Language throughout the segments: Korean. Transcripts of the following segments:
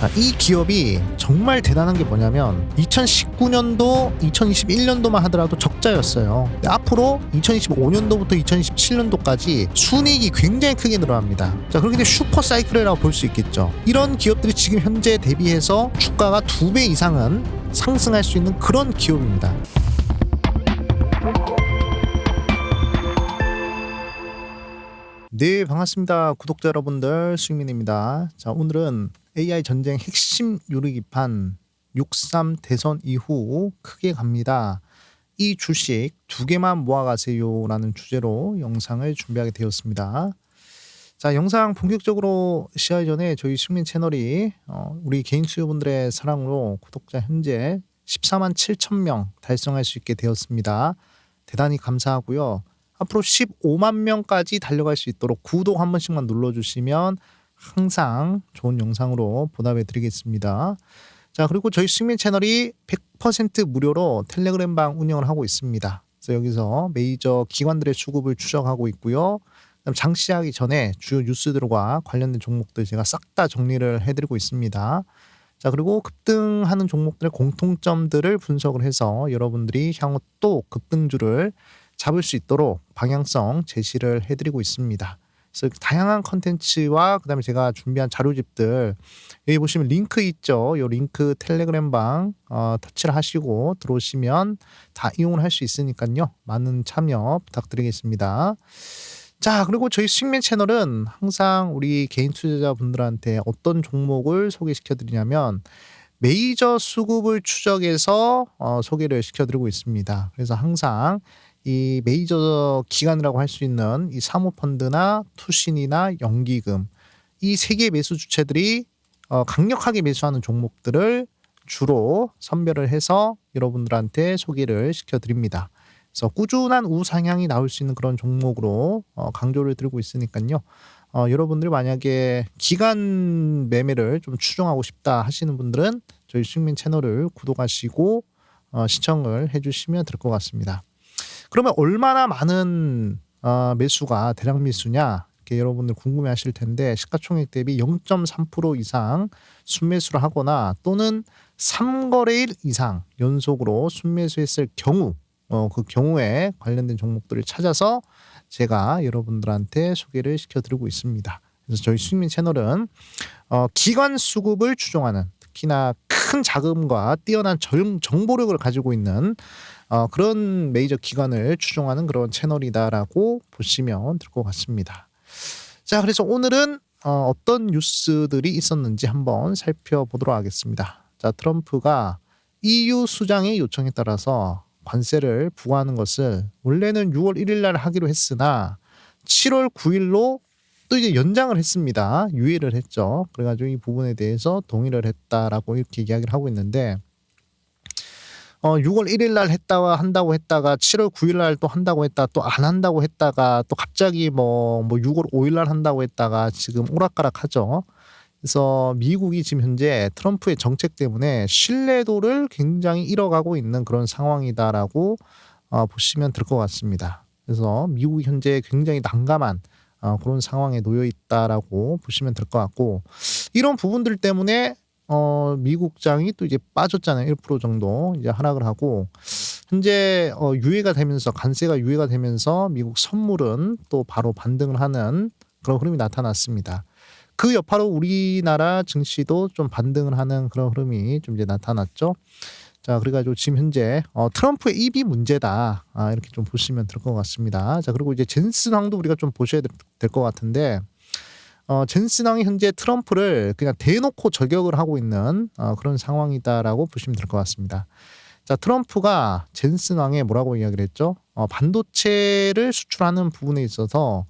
자, 이 기업이 정말 대단한 게 뭐냐면 2019년도, 2021년도만 하더라도 적자였어요. 앞으로 2025년도부터 2027년도까지 순이익이 굉장히 크게 늘어납니다. 자, 때문에 슈퍼 사이클이라고 볼 수 있겠죠. 이런 기업들이 지금 현재 대비해서 주가가 두 배 이상은 상승할 수 있는 그런 기업입니다. 네, 반갑습니다. 구독자 여러분들, 수익민입니다. 자, 오늘은 AI 전쟁 핵심 요리기판 63 대선 이후 크게 갑니다. 이 주식 두 개만 모아가세요라는 주제로 영상을 준비하게 되었습니다. 자, 영상 본격적으로 시작하기 전에 저희 수익민 채널이 어, 우리 개인 수요분들의 사랑으로 구독자 현재 14만 7천 명 달성할 수 있게 되었습니다. 대단히 감사하고요. 앞으로 15만 명까지 달려갈 수 있도록 구독 한 번씩만 눌러주시면 항상 좋은 영상으로 보답해 드리겠습니다. 자, 그리고 저희 수익민 채널이 100% 무료로 텔레그램 방 운영을 하고 있습니다. 그래서 여기서 메이저 기관들의 수급을 추적하고 있고요. 그다음 장 시작하기 전에 주요 뉴스들과 관련된 종목들 제가 싹 다 정리를 해드리고 있습니다. 자, 그리고 급등하는 종목들의 공통점들을 분석을 해서 여러분들이 향후 또 급등주를 잡을 수 있도록 방향성 제시를 해드리고 있습니다. 그래서 다양한 컨텐츠와 그다음에 제가 준비한 자료집들 여기 보시면 링크 있죠. 이 링크 텔레그램 방 어, 터치를 하시고 들어오시면 다 이용을 할 수 있으니까요. 많은 참여 부탁드리겠습니다. 자, 그리고 저희 수익맨 채널은 항상 우리 개인 투자자분들한테 어떤 종목을 소개시켜 드리냐면 메이저 수급을 추적해서 어, 소개를 시켜드리고 있습니다. 그래서 항상 이 메이저 기관이라고 할 수 있는 이 사모펀드나 투신이나 연기금 이 세 개의 매수 주체들이 어, 강력하게 매수하는 종목들을 주로 선별을 해서 여러분들한테 소개를 시켜드립니다. 그래서 꾸준한 우상향이 나올 수 있는 그런 종목으로 어, 강조를 드리고 있으니까요. 어, 여러분들이 만약에 기간 매매를 좀 추종하고 싶다 하시는 분들은 저희 수익민 채널을 구독하시고 어, 시청을 해주시면 될 것 같습니다. 그러면 얼마나 많은 어, 매수가 대량 매수냐? 여러분들 궁금해하실 텐데 시가총액 대비 0.3% 이상 순매수를 하거나 또는 3거래일 이상 연속으로 순매수했을 경우 어, 그 경우에 관련된 종목들을 찾아서 제가 여러분들한테 소개를 시켜드리고 있습니다. 그래서 저희 수익민 채널은 어, 기관 수급을 추종하는 특히나 큰 자금과 뛰어난 정보력을 가지고 있는 어, 그런 메이저 기관을 추종하는 그런 채널이다라고 보시면 될 것 같습니다. 자, 그래서 오늘은 어, 어떤 뉴스들이 있었는지 한번 살펴보도록 하겠습니다. 자, 트럼프가 EU 수장의 요청에 따라서 관세를 부과하는 것을 원래는 6월 1일 날 하기로 했으나 7월 9일로 또 이제 연장을 했습니다. 유예를 했죠. 그래가지고 이 부분에 대해서 동의를 했다라고 이렇게 이야기를 하고 있는데 어 6월 1일 날 했다가 한다고 했다가 7월 9일 날 또 한다고 했다 또 안 한다고 했다가 또 갑자기 뭐뭐 뭐 6월 5일 날 한다고 했다가 지금 오락가락 하죠. 그래서 미국이 지금 현재 트럼프의 정책 때문에 신뢰도를 굉장히 잃어가고 있는 그런 상황이다라고 어, 보시면 될 것 같습니다. 그래서 미국이 현재 굉장히 난감한 어, 그런 상황에 놓여 있다라고 보시면 될 것 같고 이런 부분들 때문에 어, 미국장이 또 이제 빠졌잖아요. 1% 정도 이제 하락을 하고 현재 어, 유예가 되면서 관세가 유예가 되면서 미국 선물은 또 바로 반등을 하는 그런 흐름이 나타났습니다. 그 여파로 우리나라 증시도 좀 반등을 하는 그런 흐름이 좀 이제 나타났죠. 자, 그래가지고 지금 현재 어, 트럼프의 입이 문제다. 아, 이렇게 좀 보시면 될 것 같습니다. 자, 그리고 이제 젠슨 황도 우리가 좀 보셔야 될 것 같은데 어, 젠슨왕이 현재 트럼프를 그냥 대놓고 저격을 하고 있는 어, 그런 상황이다라고 보시면 될 것 같습니다. 자, 트럼프가 젠슨 왕에 뭐라고 이야기를 했죠? 어, 반도체를 수출하는 부분에 있어서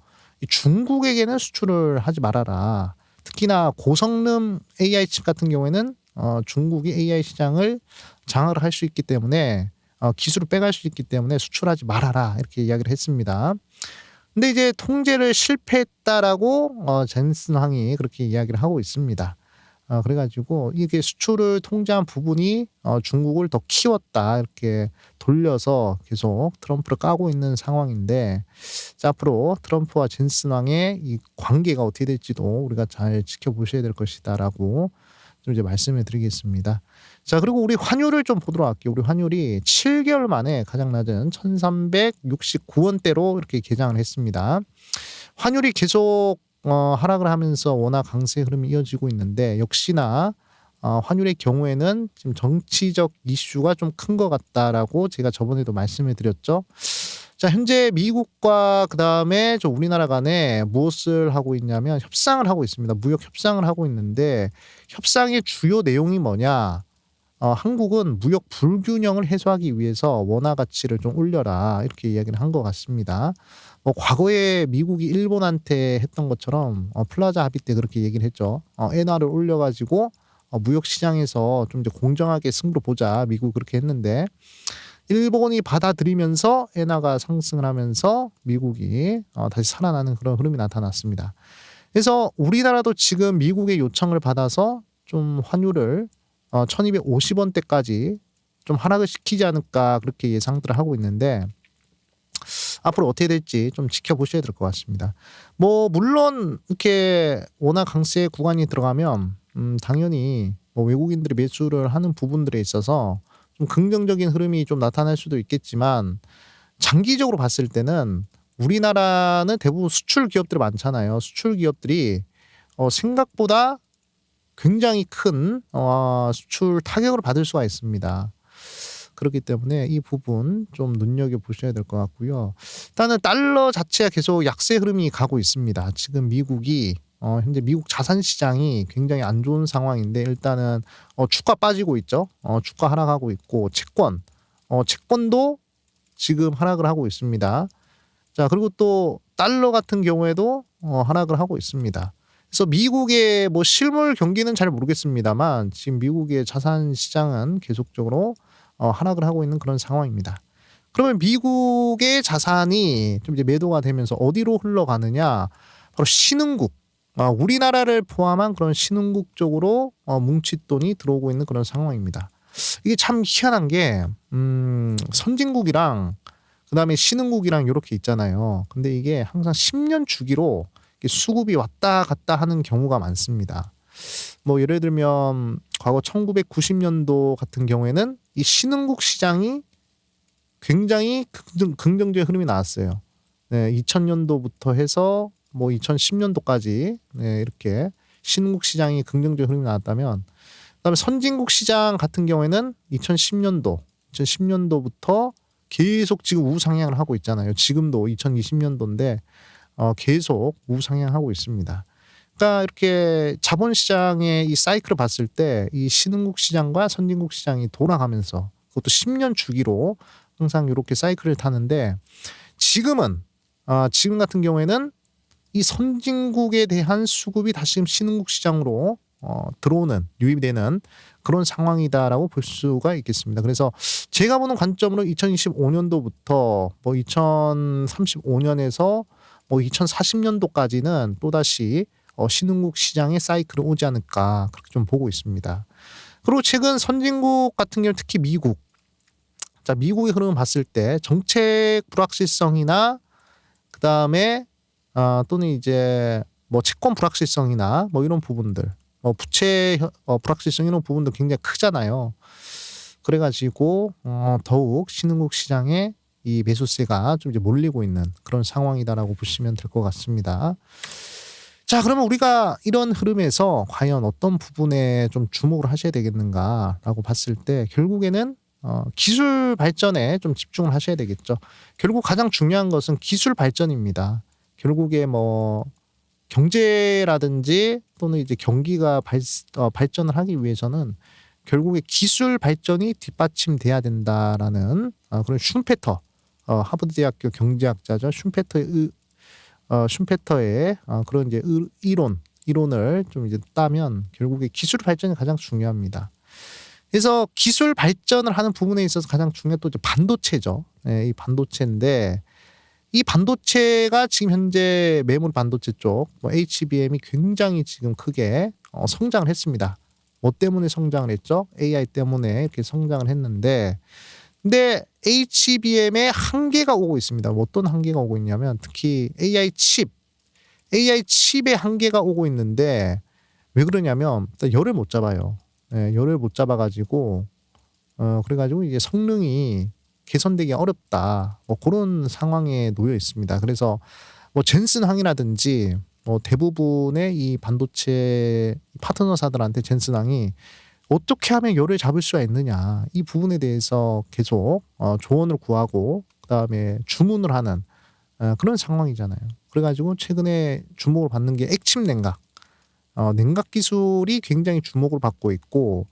중국에게는 수출을 하지 말아라. 특히나 고성능 AI 칩 같은 경우에는 어, 중국이 AI 시장을 장악을 할 수 있기 때문에 어, 기술을 빼갈 수 있기 때문에 수출하지 말아라 이렇게 이야기를 했습니다. 근데 이제 통제를 실패했다라고 어, 젠슨 황이 그렇게 이야기를 하고 있습니다. 어, 그래가지고 이게 수출을 통제한 부분이 어, 중국을 더 키웠다 이렇게 돌려서 계속 트럼프를 까고 있는 상황인데 자, 앞으로 트럼프와 젠슨 왕의 이 관계가 어떻게 될지도 우리가 잘 지켜보셔야 될 것이다라고 좀 이제 말씀해 드리겠습니다. 자, 그리고 우리 환율을 좀 보도록 할게요. 우리 환율이 7개월 만에 가장 낮은 1369원대로 이렇게 개장을 했습니다. 환율이 계속 어, 하락을 하면서 워낙 강세 흐름이 이어지고 있는데 역시나 어, 환율의 경우에는 지금 정치적 이슈가 좀 큰 것 같다라고 제가 저번에도 말씀을 드렸죠. 자, 현재 미국과 그 다음에 저 우리나라 간에 무엇을 하고 있냐면 협상을 하고 있습니다. 무역 협상을 하고 있는데 협상의 주요 내용이 뭐냐? 어, 한국은 무역 불균형을 해소하기 위해서 원화 가치를 좀 올려라 이렇게 이야기를 한 것 같습니다. 뭐 과거에 미국이 일본한테 했던 것처럼 어, 플라자 합의 때 그렇게 얘기를 했죠. 어, 엔화를 올려가지고 어, 무역 시장에서 좀 이제 공정하게 승부를 보자 미국 그렇게 했는데 일본이 받아들이면서 엔화가 상승을 하면서 미국이 어, 다시 살아나는 그런 흐름이 나타났습니다. 그래서 우리나라도 지금 미국의 요청을 받아서 좀 환율을 어, 1250원대까지 좀 하락을 시키지 않을까 그렇게 예상들을 하고 있는데 앞으로 어떻게 될지 좀 지켜보셔야 될 것 같습니다. 뭐 물론 이렇게 워낙 강세 구간이 들어가면 음, 당연히 뭐 외국인들이 매수를 하는 부분들에 있어서 좀 긍정적인 흐름이 좀 나타날 수도 있겠지만 장기적으로 봤을 때는 우리나라는 대부분 수출 기업들이 많잖아요. 수출 기업들이 어, 생각보다 굉장히 큰 어, 수출 타격을 받을 수가 있습니다. 그렇기 때문에 이 부분 좀 눈여겨 보셔야 될 것 같고요. 일단은 달러 자체가 계속 약세 흐름이 가고 있습니다. 지금 미국이 어, 현재 미국 자산 시장이 굉장히 안 좋은 상황인데 일단은 어, 주가 빠지고 있죠. 어, 주가 하락하고 있고 채권, 어, 채권도 지금 하락을 하고 있습니다. 자 그리고 또 달러 같은 경우에도 어, 하락을 하고 있습니다. 그래서 미국의 뭐 실물 경기는 잘 모르겠습니다만 지금 미국의 자산 시장은 계속적으로 어, 하락을 하고 있는 그런 상황입니다. 그러면 미국의 자산이 좀 이제 매도가 되면서 어디로 흘러가느냐? 바로 신흥국, 어, 우리나라를 포함한 그런 신흥국 쪽으로 어, 뭉칫돈이 들어오고 있는 그런 상황입니다. 이게 참 희한한 게 음, 선진국이랑 그다음에 신흥국이랑 이렇게 있잖아요. 근데 이게 항상 10년 주기로 수급이 왔다 갔다 하는 경우가 많습니다. 뭐 예를 들면 과거 1990년도 같은 경우에는 이 신흥국 시장이 굉장히 긍정, 긍정적인 흐름이 나왔어요. 네, 2000년도부터 해서 뭐 2010년도까지 네, 이렇게 신흥국 시장이 긍정적인 흐름이 나왔다면 그다음에 선진국 시장 같은 경우에는 2010년도 2010년도부터 계속 지금 우상향을 하고 있잖아요. 지금도 2020년도인데 어, 계속 우상향하고 있습니다. 그러니까 이렇게 자본 시장의 이 사이클을 봤을 때 이 신흥국 시장과 선진국 시장이 돌아가면서 그것도 10년 주기로 항상 이렇게 사이클을 타는데 지금은 아, 지금 같은 경우에는 이 선진국에 대한 수급이 다시 신흥국 시장으로 어, 들어오는 유입되는 그런 상황이다라고 볼 수가 있겠습니다. 그래서 제가 보는 관점으로 2025년도부터 뭐 2035년에서 뭐 2040년도까지는 또다시 어, 신흥국 시장의 사이클을 오지 않을까 그렇게 좀 보고 있습니다. 그리고 최근 선진국 같은 경우 특히 미국 자 미국의 흐름을 봤을 때 정책 불확실성이나 그 다음에 어, 또는 이제 뭐 채권 불확실성이나 뭐 이런 부분들 뭐 부채 어, 불확실성 이런 부분도 굉장히 크잖아요. 그래가지고 어, 더욱 신흥국 시장에 이 매수세가 좀 이제 몰리고 있는 그런 상황이다라고 보시면 될 것 같습니다. 자, 그러면 우리가 이런 흐름에서 과연 어떤 부분에 좀 주목을 하셔야 되겠는가라고 봤을 때 결국에는 어, 기술 발전에 좀 집중을 하셔야 되겠죠. 결국 가장 중요한 것은 기술 발전입니다. 결국에 뭐 경제라든지 또는 이제 경기가 발, 어, 발전을 하기 위해서는 결국에 기술 발전이 뒷받침돼야 된다라는 어, 그런 슈페터 어, 하버드 대학교 경제학자죠 슈페터의 어, 슈페터의 어, 그런 이제 의, 이론 이론을 좀 이제 따면 결국에 기술 발전이 가장 중요합니다. 그래서 기술 발전을 하는 부분에 있어서 가장 중요한 또 이제 반도체죠. 네, 이 반도체인데 이 반도체가 지금 현재 메모리 반도체 쪽 뭐 HBM이 굉장히 지금 크게 어, 성장을 했습니다. 뭐 때문에 성장을 했죠? AI 때문에 이렇게 성장을 했는데 근데 HBM의 한계가 오고 있습니다. 뭐 어떤 한계가 오고 있냐면 특히 AI 칩, AI 칩의 한계가 오고 있는데 왜 그러냐면 열을 못 잡아요. 예, 열을 못 잡아가지고 어 그래가지고 이제 성능이 개선되기 어렵다. 뭐 그런 상황에 놓여 있습니다. 그래서 뭐 젠슨항이라든지 뭐 대부분의 이 반도체 파트너사들한테 젠슨항이 어떻게 하면 열을 잡을 수가 있느냐 이 부분에 대해서 계속 어, 조언을 구하고 그다음에 주문을 하는 어, 그런 상황이잖아요. 그래가지고 최근에 주목을 받는 게 액침 냉각, 어, 냉각 기술이 굉장히 주목을 받고 있고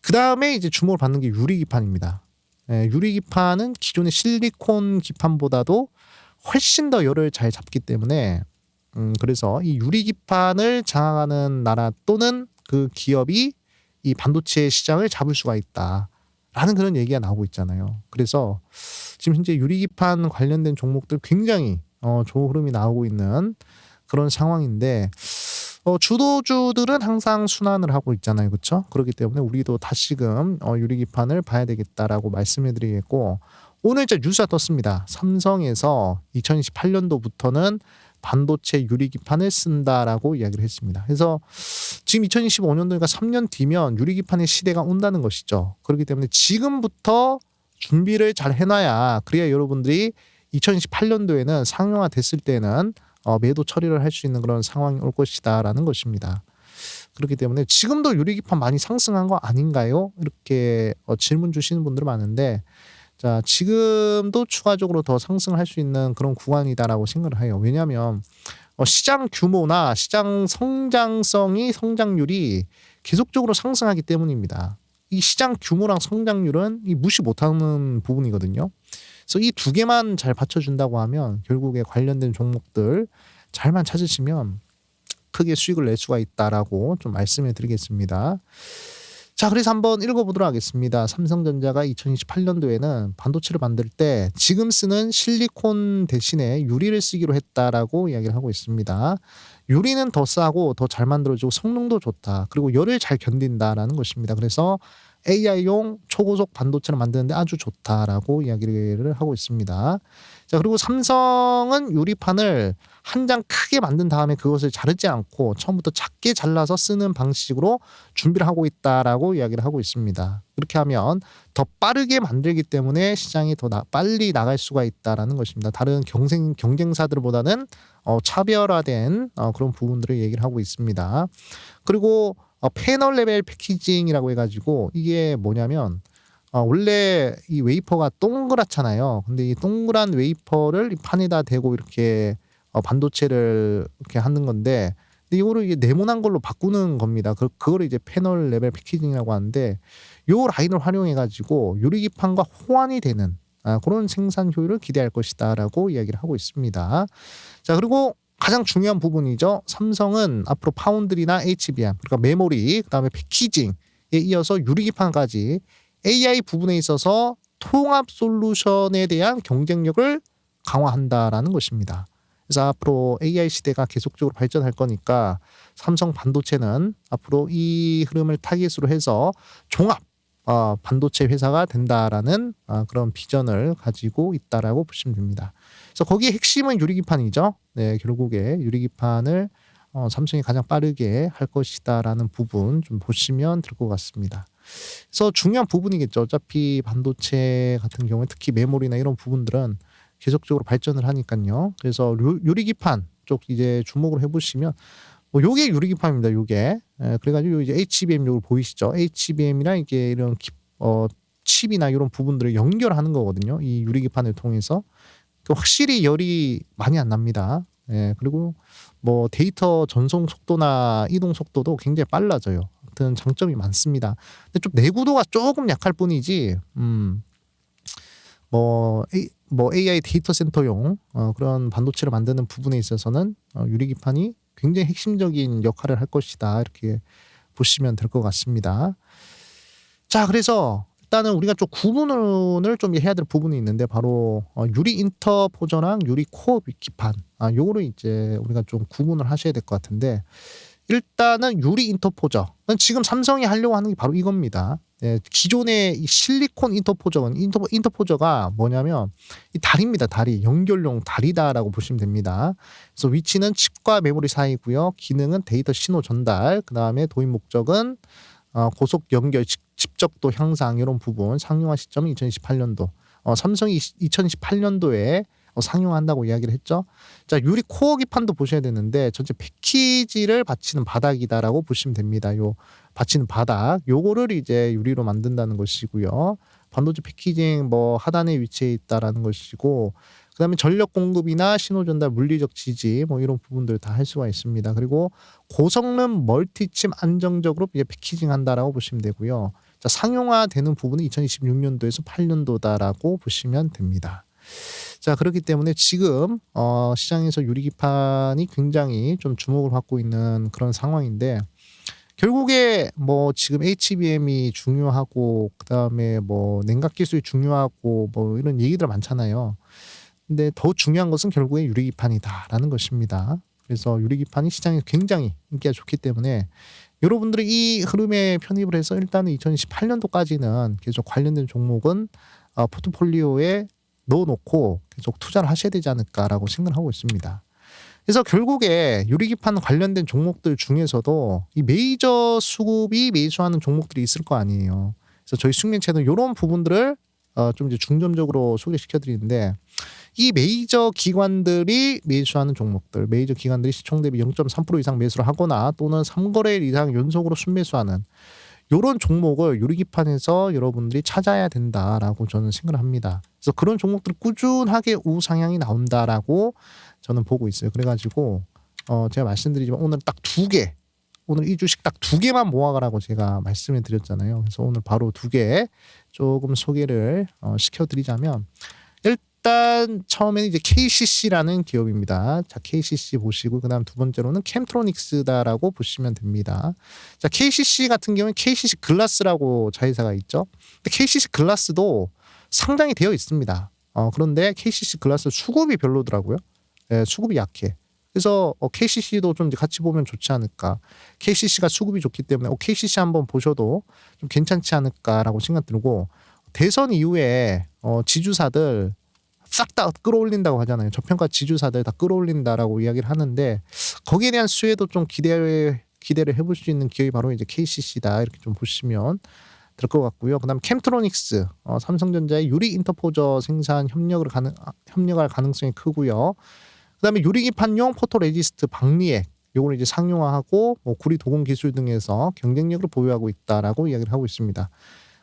그 다음에 이제 주목을 받는 게 유리 기판입니다. 예, 유리 기판은 기존의 실리콘 기판보다도 훨씬 더 열을 잘 잡기 때문에 음, 그래서 이 유리 기판을 장악하는 나라 또는 그 기업이 이 반도체 시장을 잡을 수가 있다. 라는 그런 얘기가 나오고 있잖아요. 그래서 지금 현재 유리 기판 관련된 종목들 굉장히 어, 좋은 흐름이 나오고 있는 그런 상황인데 어, 주도주들은 항상 순환을 하고 있잖아요. 그렇죠? 그렇기 때문에 우리도 다시금 어, 유리기판을 봐야 되겠다라고 말씀해 드리겠고 오늘 이제 뉴스가 떴습니다. 삼성에서 2028년도부터는 반도체 유리기판을 쓴다라고 이야기를 했습니다. 그래서 지금 2025년도니까 3년 뒤면 유리기판의 시대가 온다는 것이죠. 그렇기 때문에 지금부터 준비를 잘 해놔야 그래야 여러분들이 2028년도에는 상용화 됐을 때는 어, 매도 처리를 할 수 있는 그런 상황이 올 것이다라는 것입니다. 그렇기 때문에 지금도 유리기판 많이 상승한 거 아닌가요? 이렇게 어, 질문 주시는 분들 많은데 자, 지금도 추가적으로 더 상승할 수 있는 그런 구간이다라고 생각을 해요. 왜냐하면 어, 시장 규모나 시장 성장성이 성장률이 계속적으로 상승하기 때문입니다. 이 시장 규모랑 성장률은 이 무시 못하는 부분이거든요. 그래서 이 두 개만 잘 받쳐준다고 하면 결국에 관련된 종목들 잘만 찾으시면 크게 수익을 낼 수가 있다라고 좀 말씀해 드리겠습니다. 자, 그래서 한번 읽어보도록 하겠습니다. 삼성전자가 2028년도에는 반도체를 만들 때 지금 쓰는 실리콘 대신에 유리를 쓰기로 했다라고 이야기를 하고 있습니다. 유리는 더 싸고 더 잘 만들어지고 성능도 좋다. 그리고 열을 잘 견딘다라는 것입니다. 그래서 AI용 초고속 반도체를 만드는데 아주 좋다라고 이야기를 하고 있습니다. 자, 그리고 삼성은 유리판을 한 장 크게 만든 다음에 그것을 자르지 않고 처음부터 작게 잘라서 쓰는 방식으로 준비를 하고 있다라고 이야기를 하고 있습니다. 그렇게 하면 더 빠르게 만들기 때문에 시장이 더 나, 빨리 나갈 수가 있다라는 것입니다. 다른 경쟁 경쟁사들보다는 어, 차별화된 어, 그런 부분들을 얘기를 하고 있습니다. 그리고 어, 패널 레벨 패키징이라고 해가지고 이게 뭐냐면 어, 원래 이 웨이퍼가 동그랗잖아요. 근데 이 동그란 웨이퍼를 이 판에다 대고 이렇게 어, 반도체를 이렇게 하는 건데 근데 이거를 이게 네모난 걸로 바꾸는 겁니다. 그, 그거를 이제 패널 레벨 패키징이라고 하는데 요 라인을 활용해 가지고 유리기판과 호환이 되는 아, 그런 생산 효율을 기대할 것이다라고 이야기를 하고 있습니다. 자 그리고 가장 중요한 부분이죠. 삼성은 앞으로 파운드리나 HBM 그러니까 메모리 그다음에 패키징에 이어서 유리기판까지 AI 부분에 있어서 통합 솔루션에 대한 경쟁력을 강화한다라는 것입니다. 그래서 앞으로 AI 시대가 계속적으로 발전할 거니까 삼성 반도체는 앞으로 이 흐름을 타깃으로 해서 종합 어, 반도체 회사가 된다라는 어, 그런 비전을 가지고 있다라고 보시면 됩니다. 그래서 거기에 핵심은 유리기판이죠. 네, 결국에 유리기판을 어, 삼성이 가장 빠르게 할 것이다라는 부분 좀 보시면 될 것 같습니다. 그래서 중요한 부분이겠죠. 어차피 반도체 같은 경우에 특히 메모리나 이런 부분들은 계속적으로 발전을 하니까요. 그래서 유리기판 쪽 이제 주목을 해보시면 뭐 요게 유리기판입니다. 요게 예, 그래가지고 이제 HBM 요걸 보이시죠? HBM이나 이게 이런 기, 어, 칩이나 이런 부분들을 연결하는 거거든요. 이 유리기판을 통해서 그 확실히 열이 많이 안 납니다. 예, 그리고 뭐 데이터 전송 속도나 이동 속도도 굉장히 빨라져요. 같은 장점이 많습니다. 근데 좀 내구도가 조금 약할 뿐이지, 음, 뭐, A, 뭐 AI 데이터 센터용 어, 그런 반도체를 만드는 부분에 있어서는 어, 유리기판이 굉장히 핵심적인 역할을 할 것이다. 이렇게 보시면 될 것 같습니다. 자, 그래서 일단은 우리가 좀 구분을 좀 해야 될 부분이 있는데 바로 어, 유리 인터포저랑 유리 코어 기판 아 요거를 이제 우리가 좀 구분을 하셔야 될 것 같은데 일단은 유리 인터포저. 지금 삼성이 하려고 하는 게 바로 이겁니다. 예, 기존의 이 실리콘 인터포저는 인터, 인터포저가 뭐냐면 이 다리입니다. 다리 연결용 다리다라고 보시면 됩니다. 그래서 위치는 칩과 메모리 사이고요. 기능은 데이터 신호 전달. 그 다음에 도입 목적은 어, 고속 연결 집- 집적도 향상 이런 부분 상용화 시점이 2028년도. 어, 삼성이 2018년도에 어, 상용한다고 이야기를 했죠. 자 유리 코어 기판도 보셔야 되는데 전체 패키지를 받치는 바닥이다라고 보시면 됩니다. 요 받치는 바닥 요거를 이제 유리로 만든다는 것이고요. 반도체 패키징 뭐 하단에 위치해 있다라는 것이고 그다음에 전력 공급이나 신호 전달 물리적 지지 뭐 이런 부분들 다 할 수가 있습니다. 그리고 고성능 멀티칩 안정적으로 이제 패키징 한다라고 보시면 되고요. 자, 상용화되는 부분은 2026년도에서 8년도다라고 보시면 됩니다. 자 그렇기 때문에 지금 어, 시장에서 유리기판이 굉장히 좀 주목을 받고 있는 그런 상황인데 결국에 뭐 지금 HBM이 중요하고 그다음에 뭐 냉각 기술이 중요하고 뭐 이런 얘기들 많잖아요. 근데 더 중요한 것은 결국에 유리기판이다라는 것입니다. 그래서 유리기판이 시장에 굉장히 인기가 좋기 때문에 여러분들이 이 흐름에 편입을 해서 일단은 2018년도까지는 계속 관련된 종목은 어, 포트폴리오에 넣어놓고 계속 투자를 하셔야 되지 않을까라고 생각을 하고 있습니다. 그래서 결국에 유리기판 관련된 종목들 중에서도 이 메이저 수급이 매수하는 종목들이 있을 거 아니에요. 그래서 저희 채널 이런 부분들을 어, 좀 이제 중점적으로 소개시켜 드리는데 이 메이저 기관들이 매수하는 종목들, 메이저 기관들이 시총 대비 0.3% 이상 매수를 하거나 또는 3거래일 이상 연속으로 순매수하는 요런 종목을 유리기판에서 여러분들이 찾아야 된다라고 저는 생각을 합니다. 그래서 그런 종목들 꾸준하게 우상향이 나온다라고 저는 보고 있어요. 그래가지고 어 제가 말씀드리지만 오늘 딱 두 개, 오늘 이 주식 딱 두 개만 모아가라고 제가 말씀을 드렸잖아요. 그래서 오늘 바로 두 개 조금 소개를 어, 시켜드리자면 일단 처음에는 이제 KCC라는 기업입니다. 자 KCC 보시고 그다음 두 번째로는 캠트로닉스다라고 보시면 됩니다. 자 KCC 같은 경우는 KCC 글라스라고 자회사가 있죠. 근데 KCC 글라스도 상당히 되어 있습니다. 어, 그런데 KCC 글라스 수급이 별로더라고요. 예, 수급이 약해. 그래서 어, KCC도 좀 같이 보면 좋지 않을까. KCC가 수급이 좋기 때문에 어, KCC 한번 보셔도 좀 괜찮지 않을까라고 생각 들고 대선 이후에 어, 지주사들 싹 다 끌어올린다고 하잖아요. 저평가 지주사들 다 끌어올린다라고 이야기를 하는데 거기에 대한 수혜도 좀 기대 기대를 해볼 수 있는 기업이 바로 이제 KCC다 이렇게 좀 보시면 될 것 같고요. 그다음 캠트로닉스 어, 삼성전자의 유리 인터포저 생산 협력을 가능 아, 협력할 가능성이 크고요. 그다음에 유리기판용 포토레지스트 박리액 요거는 이제 상용화하고 뭐 구리 도금 기술 등에서 경쟁력을 보유하고 있다라고 이야기를 하고 있습니다.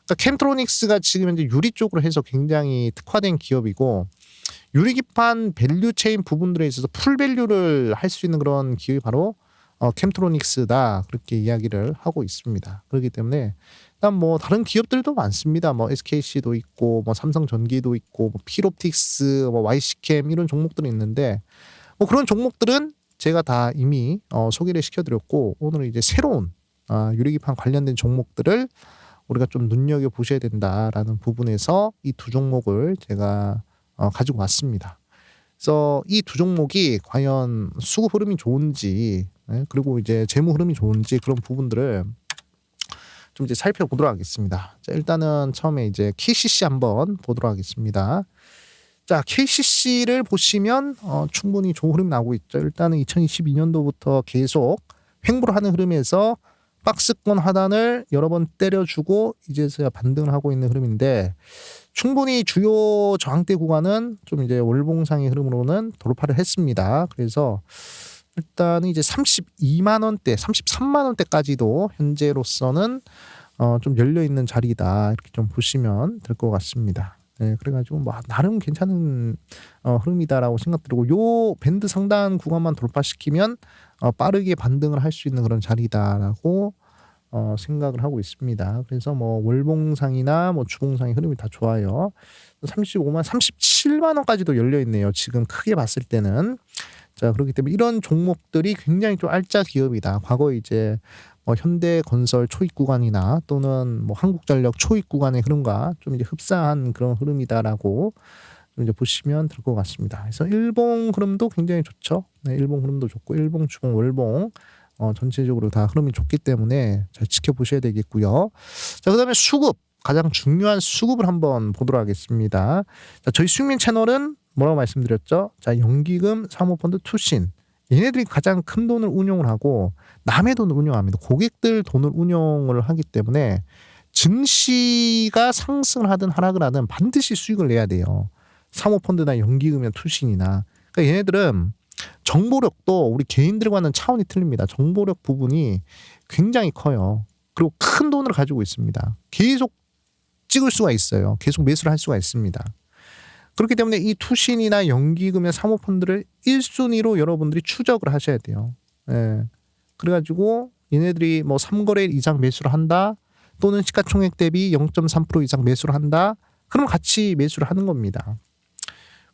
그러니까 캠트로닉스가 지금 현재 유리 쪽으로 해서 굉장히 특화된 기업이고 유리기판 밸류 체인 부분들에 있어서 풀 밸류를 할 수 있는 그런 기업이 바로 어, 캠트로닉스다 그렇게 이야기를 하고 있습니다. 그렇기 때문에 일단 뭐 다른 기업들도 많습니다. 뭐 SKC도 있고 뭐 삼성전기도 있고 뭐 필옵틱스, 뭐 YC캠 이런 종목들이 있는데 뭐 그런 종목들은 제가 다 이미 어, 소개를 시켜드렸고 오늘은 이제 새로운 아, 유리기판 관련된 종목들을 우리가 좀 눈여겨 보셔야 된다라는 부분에서 이 두 종목을 제가 어, 가지고 왔습니다. 그래서 이 두 종목이 과연 수급 흐름이 좋은지 예, 그리고 이제 재무 흐름이 좋은지 그런 부분들을 좀 이제 살펴보도록 하겠습니다. 자, 일단은 처음에 이제 KCC 한번 보도록 하겠습니다. 자, KCC를 보시면 어, 충분히 좋은 흐름이 나오고 있죠. 일단은 2022년도부터 계속 횡보를 하는 흐름에서 박스권 하단을 여러 번 때려주고 이제서야 반등을 하고 있는 흐름인데 충분히 주요 저항대 구간은 좀 이제 월봉상의 흐름으로는 돌파를 했습니다. 그래서 일단 이제 32만 원대, 33만 원대까지도 현재로서는 어, 좀 열려 있는 자리다 이렇게 좀 보시면 될 것 같습니다. 네, 그래가지고 뭐 나름 괜찮은 어, 흐름이다라고 생각 들고 요 밴드 상단 구간만 돌파시키면 어, 빠르게 반등을 할 수 있는 그런 자리다라고 어, 생각을 하고 있습니다. 그래서 뭐 월봉상이나 뭐 주봉상의 흐름이 다 좋아요. 35만, 37만 원까지도 열려 있네요. 지금 크게 봤을 때는 자 그렇기 때문에 이런 종목들이 굉장히 좀 알짜 기업이다. 과거 이제 뭐 현대건설 초입 구간이나 또는 뭐 한국전력 초입 구간의 흐름과 좀 이제 흡사한 그런 흐름이다라고 좀 이제 보시면 될 것 같습니다. 그래서 일봉 흐름도 굉장히 좋죠. 네, 일봉 흐름도 좋고 일봉, 주봉, 월봉 어, 전체적으로 다 흐름이 좋기 때문에 잘 지켜보셔야 되겠고요. 자 그 다음에 수급 가장 중요한 수급을 한번 보도록 하겠습니다. 자, 저희 수익민 채널은 뭐라고 말씀드렸죠? 자 연기금, 사모펀드, 투신 얘네들이 가장 큰 돈을 운용을 하고 남의 돈을 운용합니다. 고객들 돈을 운용을 하기 때문에 증시가 상승을 하든 하락을 하든 반드시 수익을 내야 돼요. 사모펀드나 연기금이나 투신이나. 그러니까 얘네들은 정보력도 우리 개인들과는 차원이 틀립니다. 정보력 부분이 굉장히 커요. 그리고 큰 돈을 가지고 있습니다. 계속 찍을 수가 있어요. 계속 매수를 할 수가 있습니다. 그렇기 때문에 이 투신이나 연기금의 사모펀드를 1순위로 여러분들이 추적을 하셔야 돼요. 예. 그래가지고 얘네들이 뭐 3거래 이상 매수를 한다 또는 시가총액 대비 0.3% 이상 매수를 한다 그럼 같이 매수를 하는 겁니다.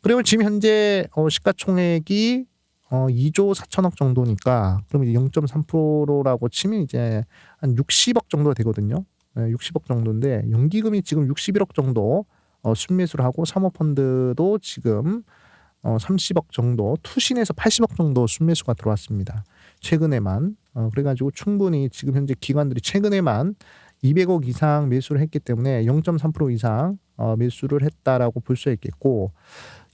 그러면 지금 현재 어 시가총액이 어 2조 4천억 정도니까 그럼 이제 0.3%라고 치면 이제 한 60억 정도 되거든요. 예, 60억 정도인데 연기금이 지금 61억 정도 어, 순매수를 하고 사모펀드도 지금 어, 30억 정도 투신에서 80억 정도 순매수가 들어왔습니다. 최근에만 어, 그래가지고 충분히 지금 현재 기관들이 최근에만 200억 이상 매수를 했기 때문에 0.3% 이상 어, 매수를 했다라고 볼 수 있겠고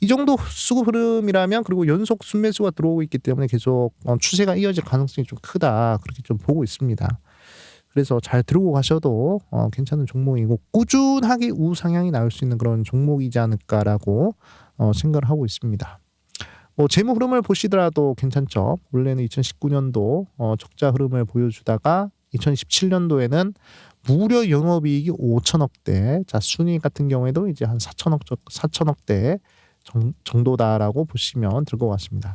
이 정도 수급 흐름이라면 그리고 연속 순매수가 들어오고 있기 때문에 계속 어, 추세가 이어질 가능성이 좀 크다 그렇게 좀 보고 있습니다. 그래서 잘 들고 가셔도 어, 괜찮은 종목이고 꾸준하게 우상향이 나올 수 있는 그런 종목이지 않을까라고 어, 생각을 하고 있습니다. 뭐 재무 흐름을 보시더라도 괜찮죠. 원래는 2019년도 어, 적자 흐름을 보여주다가 2017년도에는 무려 영업이익이 5천억대, 자 순위 같은 경우에도 이제 한 4천억 4천억대 정 도다라고 보시면 될 것 같습니다.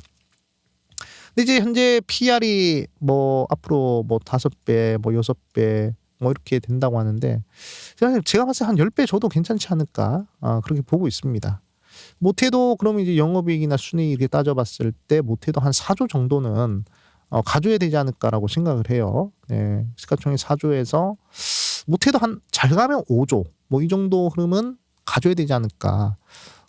근데 이제 현재 PR이 뭐 앞으로 뭐 다섯 배, 뭐 여섯 배, 뭐 이렇게 된다고 하는데 제가 봤을 때 한 열 배 줘도 괜찮지 않을까 아, 그렇게 보고 있습니다. 못해도 그러면 이제 영업이익이나 순이익 이렇게 따져봤을 때 못해도 한 4조 정도는 어, 가져야 되지 않을까라고 생각을 해요. 네, 시가총액 4조에서 못해도 한 잘 가면 5조 뭐 이 정도 흐름은 가져야 되지 않을까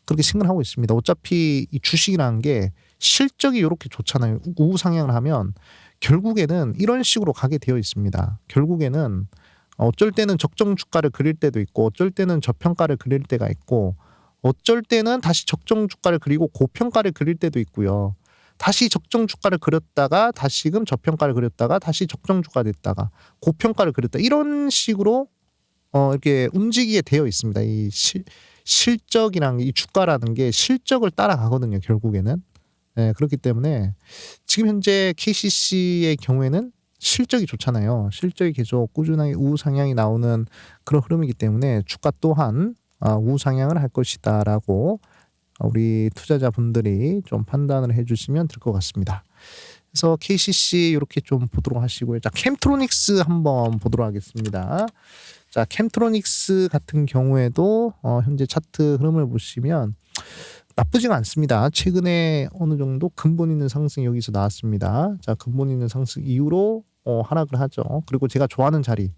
그렇게 생각을 하고 있습니다. 어차피 이 주식이라는 게 실적이 이렇게 좋잖아요. 우상향을 하면 결국에는 이런 식으로 가게 되어 있습니다. 결국에는 어쩔 때는 적정 주가를 그릴 때도 있고 어쩔 때는 저평가를 그릴 때가 있고 어쩔 때는 다시 적정 주가를 그리고 고평가를 그릴 때도 있고요. 다시 적정 주가를 그렸다가 다시금 저평가를 그렸다가 다시 적정 주가 됐다가 고평가를 그렸다 이런 식으로 어 이렇게 움직이게 되어 있습니다. 이 실, 실적이랑 이 주가라는 게 실적을 따라가거든요. 결국에는 네, 그렇기 때문에 지금 현재 KCC의 경우에는 실적이 좋잖아요. 실적이 계속 꾸준하게 우상향이 나오는 그런 흐름이기 때문에 주가 또한 아, 우상향을 할 것이다라고 우리 투자자분들이 좀 판단을 해주시면 될 것 같습니다. 그래서 KCC 이렇게 좀 보도록 하시고요. 자, 캠트로닉스 한번 보도록 하겠습니다. 자, 캠트로닉스 같은 경우에도 어, 현재 차트 흐름을 보시면 나쁘지가 않습니다. 최근에 어느 정도 근본 있는 상승이 여기서 나왔습니다. 자, 근본 있는 상승 이후로 어, 하락을 하죠. 그리고 제가 좋아하는 자리,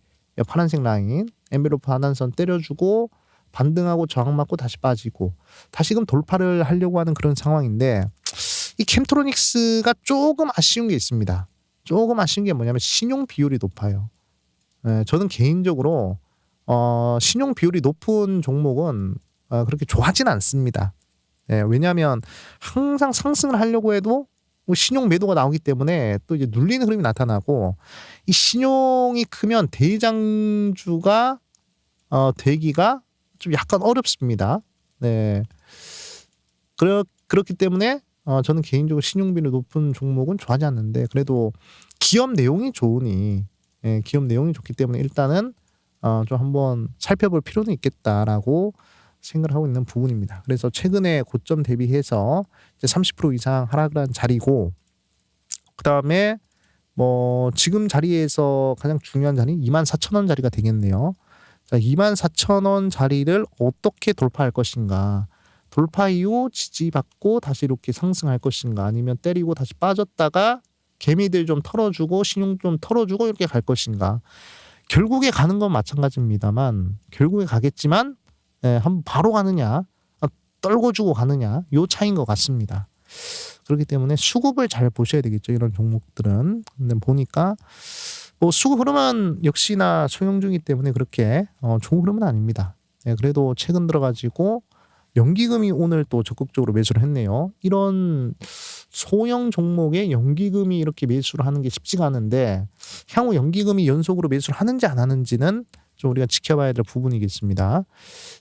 파란색 라인, 엠베로프 하단선 때려주고 반등하고 저항 맞고 다시 빠지고 다시금 돌파를 하려고 하는 그런 상황인데 이 캠트로닉스가 조금 아쉬운 게 있습니다. 조금 아쉬운 게 뭐냐면 신용 비율이 높아요. 예, 저는 개인적으로 어, 신용 비율이 높은 종목은 어, 그렇게 좋아하진 않습니다. 예, 왜냐하면 항상 상승을 하려고 해도 뭐 신용 매도가 나오기 때문에 또 이제 눌리는 흐름이 나타나고 이 신용이 크면 대장주가 어, 되기가 좀 약간 어렵습니다. 네. 그렇, 그렇기 때문에 어, 저는 개인적으로 신용비율이 높은 종목은 좋아하지 않는데 그래도 기업 내용이 좋으니 예, 기업 내용이 좋기 때문에 일단은 어, 좀 한번 살펴볼 필요는 있겠다라고 생각을 하고 있는 부분입니다. 그래서 최근에 고점 대비해서 이제 30% 이상 하락을 한 자리고 그 다음에 뭐 지금 자리에서 가장 중요한 자리 2만 4천 원 자리가 되겠네요. 자, 2만 4천 원 자리를 어떻게 돌파할 것인가? 돌파 이후 지지받고 다시 이렇게 상승할 것인가? 아니면 때리고 다시 빠졌다가 개미들 좀 털어주고 신용 좀 털어주고 이렇게 갈 것인가? 결국에 가는 건 마찬가지입니다만 결국에 가겠지만 예, 한번 바로 가느냐 아, 떨궈주고 가느냐 요 차이인 것 같습니다. 그렇기 때문에 수급을 잘 보셔야 되겠죠 이런 종목들은 근데 보니까 뭐 수급 흐름은 역시나 소형 중이기 때문에 그렇게 어, 좋은 흐름은 아닙니다. 예, 그래도 최근 들어가지고 연기금이 오늘 또 적극적으로 매수를 했네요. 이런 소형 종목에 연기금이 이렇게 매수를 하는 게 쉽지가 않은데 향후 연기금이 연속으로 매수를 하는지 안 하는지는 좀 우리가 지켜봐야 될 부분이겠습니다.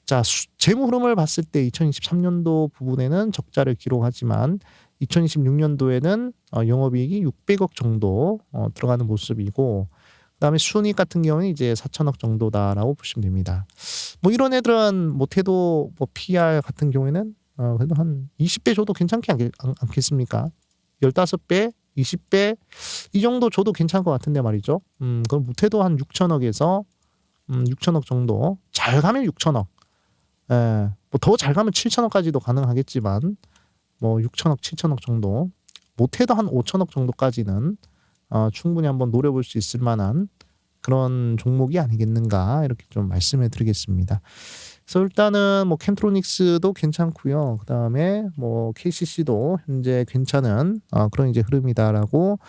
자, 수- 재무 흐름을 봤을 때 2023년도 부분에는 적자를 기록하지만 2026년도에는 어, 영업이익이 600억 정도 어, 들어가는 모습이고 그다음에 순이익 같은 경우는 이제 4천억 정도다라고 보시면 됩니다. 뭐 이런 애들은 못해도 뭐 PR 같은 경우에는 어, 그래도 한 20배 줘도 괜찮지 않, 않, 않겠습니까? 15배, 20배 이 정도 줘도 괜찮을 것 같은데 말이죠. 음, 그럼 못해도 한 6천억에서 음, 6천억 정도 잘 가면 6천억. 예, 뭐더 잘 가면 7천억까지도 가능하겠지만 뭐 6천억, 7천억 정도 못해도 한 5천억 정도까지는 어, 충분히 한번 노려볼 수 있을 만한 그런 종목이 아니겠는가 이렇게 좀 말씀해 드리겠습니다. 그래서 일단은 뭐 캠트로닉스도 괜찮고요. 그 다음에 뭐 KCC도 현재 괜찮은 어, 그런 이제 흐름이다라고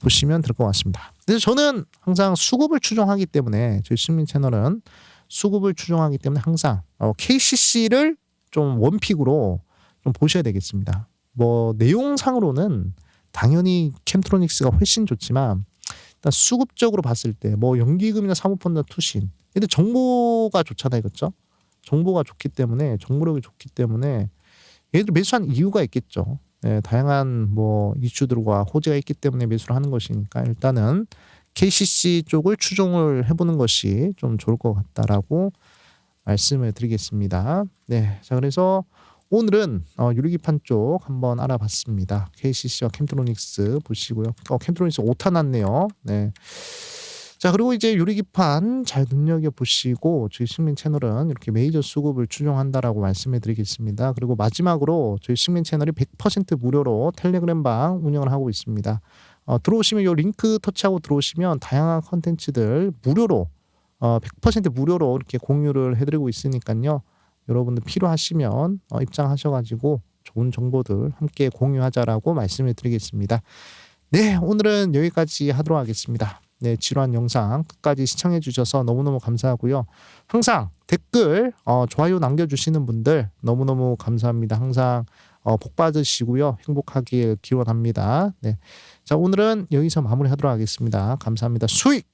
보시면 될 것 같습니다. 그래서 저는 항상 수급을 추종하기 때문에 저희 시민 채널은 수급을 추종하기 때문에 항상 어, KCC를 좀 원픽으로 좀 보셔야 되겠습니다. 뭐 내용상으로는 당연히 캠트로닉스가 훨씬 좋지만 일단 수급적으로 봤을 때 뭐 연기금이나 사모펀드 투신 근데 정보가 좋잖아요, 그렇죠? 정보가 좋기 때문에 정보력이 좋기 때문에 얘들 매수한 이유가 있겠죠. 예, 다양한 뭐 이슈들과 호재가 있기 때문에 매수를 하는 것이니까 일단은 KCC 쪽을 추종을 해보는 것이 좀 좋을 것 같다라고 말씀을 드리겠습니다. 네, 자 그래서 오늘은 어, 유리기판 쪽 한번 알아봤습니다. KCC와 캠트로닉스 보시고요. 어, 캠트로닉스 5탄 났네요. 네. 자 그리고 이제 유리기판 잘 눈여겨 보시고 저희 식민 채널은 이렇게 메이저 수급을 추종한다라고 말씀해 드리겠습니다. 그리고 마지막으로 저희 식민 채널이 100% 무료로 텔레그램 방 운영을 하고 있습니다. 어, 들어오시면 요 링크 터치하고 들어오시면 다양한 컨텐츠들 무료로 어, 100% 무료로 이렇게 공유를 해드리고 있으니까요. 여러분들 필요하시면 어, 입장하셔가지고 좋은 정보들 함께 공유하자라고 말씀을 드리겠습니다. 네, 오늘은 여기까지 하도록 하겠습니다. 네, 지루한 영상 끝까지 시청해 주셔서 너무너무 감사하고요. 항상 댓글, 어, 좋아요 남겨주시는 분들 너무너무 감사합니다. 항상 어, 복 받으시고요. 행복하길 기원합니다. 네. 자, 오늘은 여기서 마무리하도록 하겠습니다. 감사합니다. 수익!